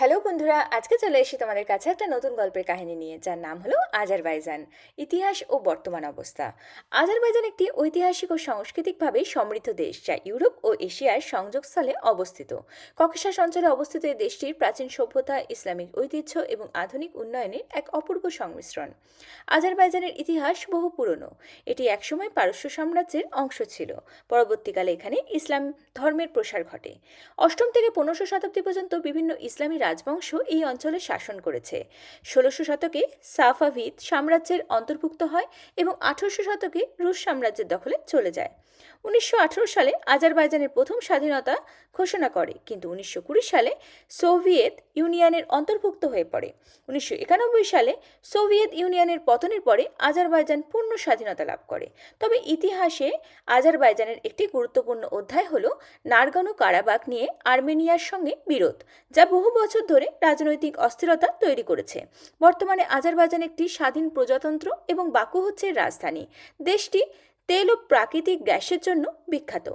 Hello বন্ধুরা, আজকে চলে এসেছি তোমাদের কাছে একটা নতুন গল্পের কাহিনী নিয়ে, যার নাম হলো আজারবাইজান, ইতিহাস ও বর্তমান অবস্থা। আজারবাইজান একটি ঐতিহাসিক ও সাংস্কৃতিকভাবে সমৃদ্ধ দেশ, যা ইউরোপ ও এশিয়ার সংযোগস্থলে অবস্থিত। ককেশাস অঞ্চলে অবস্থিত এই দেশটির প্রাচীন সভ্যতা, ইসলামিক ঐতিহ্য এবং আধুনিক উন্নয়নের এক অপূর্ব সংমিশ্রণ। আজারবাইজানের ইতিহাস বহু পুরনো। এটি একসময় পারস্য সাম্রাজ্যের অংশ ছিল। পরবর্তীকালে এখানে ইসলাম ধর্মের প্রসার ঘটে। অষ্টম থেকে পনেরোশো শতাব্দী পর্যন্ত বিভিন্ন ইসলামী রাজবংশ এই অঞ্চলে শাসন করেছে। ষোলোশো শতকে সাফাভিদ সাম্রাজ্যের অন্তর্ভুক্ত হয় এবং আঠারোশো শতকে রুশ সাম্রাজ্যের দখলে চলে যায়। উনিশশো আঠারো সালে আজারবাইজানের প্রথম স্বাধীনতা ঘোষণা করে, কিন্তু উনিশশো কুড়ি সালে সোভিয়েত ইউনিয়নের অন্তর্ভুক্ত হয়ে পড়ে। উনিশশো একানব্বই সালে সোভিয়েত ইউনিয়নের পতনের পরে আজারবাইজান পূর্ণ স্বাধীনতা লাভ করে। তবে ইতিহাসে আজারবাইজানের একটি গুরুত্বপূর্ণ অধ্যায় হল নারগানো কারাবাক নিয়ে আর্মেনিয়ার সঙ্গে বিরোধ, যা বহু বছর ধরে রাজনৈতিক অস্থিরতা তৈরি করেছে। বর্তমানে আজারবাইজান একটি স্বাধীন প্রজাতন্ত্র এবং বাকু হচ্ছে রাজধানী। দেশটি তেল ও প্রাকৃতিক গ্যাসের জন্য বিখ্যাত।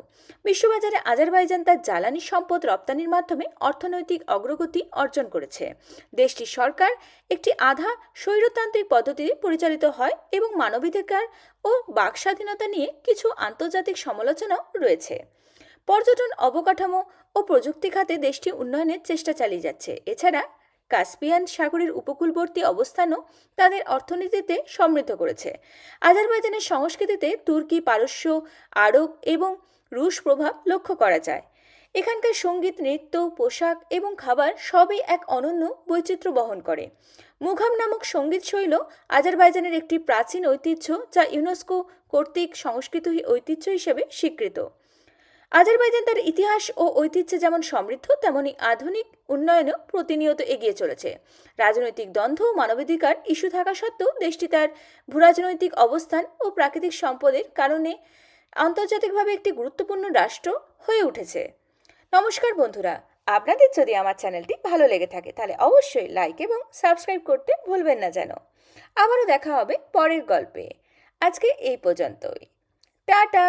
বিশ্ববাজারে আজারবাইজান তার জ্বালানি সম্পদ রপ্তানির মাধ্যমে অর্থনৈতিক অগ্রগতি অর্জন করেছে। দেশটির সরকার একটি আধা স্বৈরতান্ত্রিক পদ্ধতিতে পরিচালিত হয় এবং মানবাধিকার ও বাক স্বাধীনতা নিয়ে কিছু আন্তর্জাতিক সমালোচনাও রয়েছে। পর্যটন অবকাঠামো ও প্রযুক্তি খাতে দেশটি উন্নয়নের চেষ্টা চালিয়ে যাচ্ছে। এছাড়া, কাস্পিয়ান সাগরের উপকূলবর্তী অবস্থানও তাদের অর্থনীতিতে সমৃদ্ধ করেছে। আজারবাইজানের সংস্কৃতিতে তুর্কি পারস্য, আরব এবং রুশ প্রভাব লক্ষ্য করা যায়। এখানকার সংগীত, নৃত্য, পোশাক এবং খাবার সবই এক অনন্য বৈচিত্র্য বহন করে। মুঘাম নামক সংগীত শৈল আজারবাইজানের একটি প্রাচীন ঐতিহ্য যা ইউনেস্কো কর্তৃক সংস্কৃত ঐতিহ্য হিসেবে স্বীকৃত। আজারবাইজান তার ইতিহাস ও ঐতিহ্যে যেমন সমৃদ্ধ, তেমনি আধুনিক উন্নয়নও প্রতিনিয়ত এগিয়ে চলেছে। রাজনৈতিক দ্বন্দ্ব ও মানবাধিকার ইস্যু থাকা সত্ত্বেও দেশটি তার ভূরাজনৈতিক অবস্থান ও প্রাকৃতিক সম্পদের কারণে আন্তর্জাতিকভাবে একটি গুরুত্বপূর্ণ রাষ্ট্র হয়ে উঠেছে। নমস্কার বন্ধুরা, আপনাদের যদি আমার চ্যানেলটি ভালো লেগে থাকে, তাহলে অবশ্যই লাইক এবং সাবস্ক্রাইব করতে ভুলবেন না যেন। আবারও দেখা হবে পরের গল্পে। আজকে এই পর্যন্তই। টাটা!